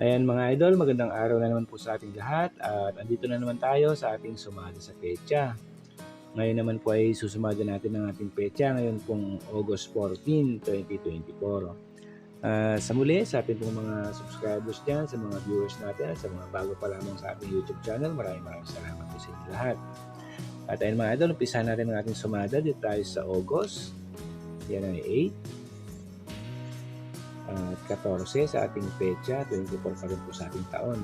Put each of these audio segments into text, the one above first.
Ayan mga idol, magandang araw na naman po sa ating lahat at andito na naman tayo sa ating sumada sa pecha. Ngayon naman po ay susumada natin ang ating pecha ngayon pong August 14, 2024. Ah, sa muli, sa ating pong mga subscribers dyan, sa mga viewers natin at sa mga bago pa lamang sa ating YouTube channel, maraming maraming salamat po sa inyo lahat. At ayun mga idol, umpisa natin ang ating sumada dito tayo sa August. Yan ay 8 at 14 sa ating pecha, 24 pa rin po sa ating taon.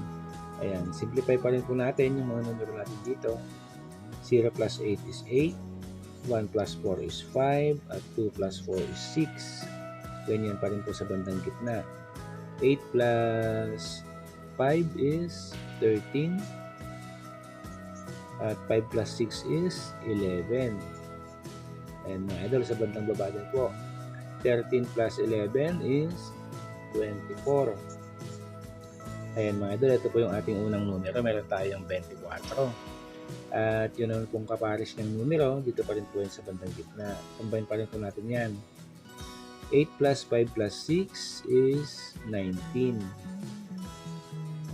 Ayan, simplify pa rin po natin yung mga numero natin dito. 0 plus 8 is 8, 1 plus 4 is 5, at 2 plus 4 is 6. Ganyan pa rin po sa bandang gitna. 8 plus 5 is 13, at 5 plus 6 is 11. And mga idol, sa bandang baba din po, 13 plus 11 is 24. Ayan mga idol, ito po yung ating unang numero. Meron tayong 24. At yun naman pong kapares ng numero, dito pa rin po yun sa bandang gitna. Combine pa rin po natin yan. 8 plus 5 plus 6 is 19.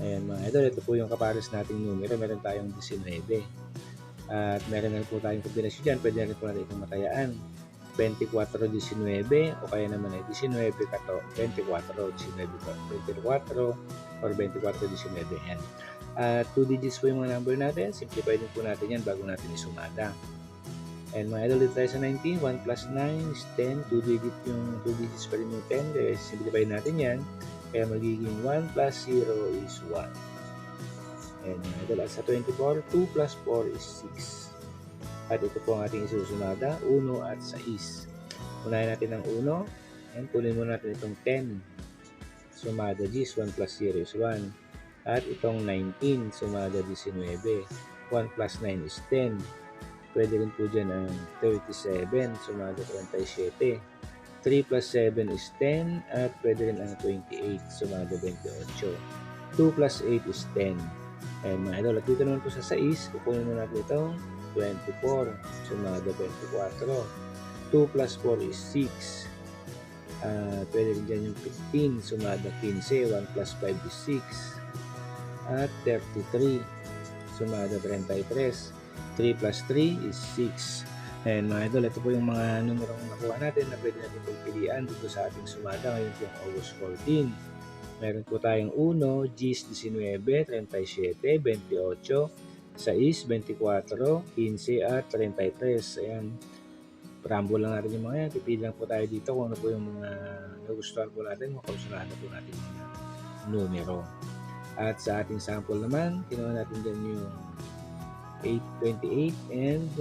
Ayan mga idol, ito po yung kapares nating numero. Meron tayong 19. At meron na po tayong kombinasyon dyan. Pwede na rin po natin itong matayaan. 24-19 o kaya naman ay 19 kato 24-19 24 or 24-19 yan. At 2 digits po yung mga number natin. Simplify din po natin yan bago natin isumada. And mga idol dito tayo sa 19. 1 plus 9 is 10. 2 digit yung 2 digits pa rin yung 10. Kaya simplify natin yan. Kaya magiging 1 plus 0 is 1. And mga idol at sa 24, 2 plus 4 is 6. At ito po ang ating isusunada, 1 at 6. Unahin natin ang 1, and kunin muna natin itong 10. Sumada G's, 1 plus 0 is 1. At itong 19, sumada 19. 1 plus 9 is 10. Pwede rin po dyan ang 37, sumada 27. 3 plus 7 is 10, at pwede rin ang 28, sumada 28. 2 plus 8 is 10. And mga idol, at dito naman po sa 6, kukunin mo natin itong 24, sumada 24. 2 plus 4 is 6. Uh, pwede rin dyan yung 15, sumada 15. 1 plus 5 is 6. At 33, sumada 33. 3 plus 3 is 6. And mga idol, ito po yung mga numerong nakuha natin na pwede natin pagpilian dito sa ating sumada ngayon po August 14. Meron po tayong 1, G's 19, 37, 28, 6, 24, 15 at 33. Ayan. Preamble lang natin yung mga yan. Pipili lang po tayo dito kung ano po yung mga nagustuhan po natin. Makausulahan na po natin yung numero. At sa ating sample naman, kinuha natin dyan yung 8, 28 and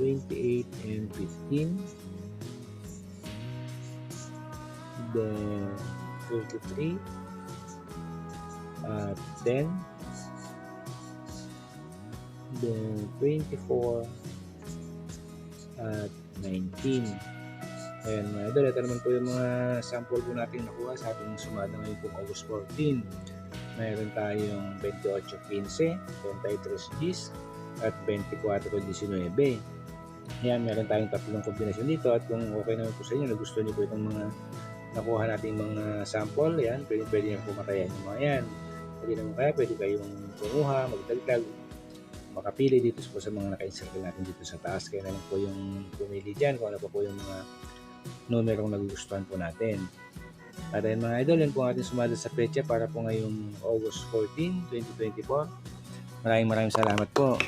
28 and 15. Then 33 at 10 then 24 at 19 ayan mga idol ito naman po yung mga sample po natin nakuha sa ating sumada ngayon po August 14 mayroon tayong 28.15 23 Gs at 24.19 ayan meron tayong tatlong kombinasyon dito. At kung okay naman po sa inyo nagustuhan niyo po itong mga nakuha nating mga sample yan pwede pwede nyo pumatayan yung mga yan pwede naman kaya pwede kayong kumuha magdagdag makapili dito po sa mga naka-encircle natin dito sa taas. Kaya na lang po yung pumili dyan kung ano pa po yung mga numerong nagugustuhan po natin. At ayun mga idol, yan po ang ating sumada sa pecha para po ngayong August 14, 2024. Maraming maraming salamat po.